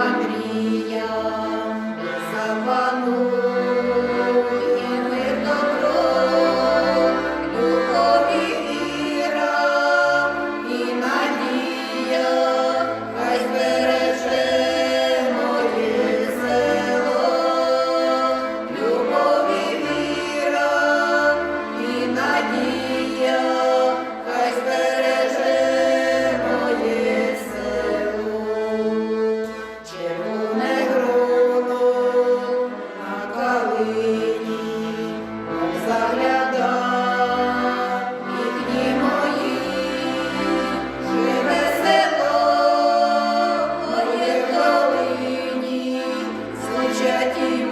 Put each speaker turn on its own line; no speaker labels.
вами життя і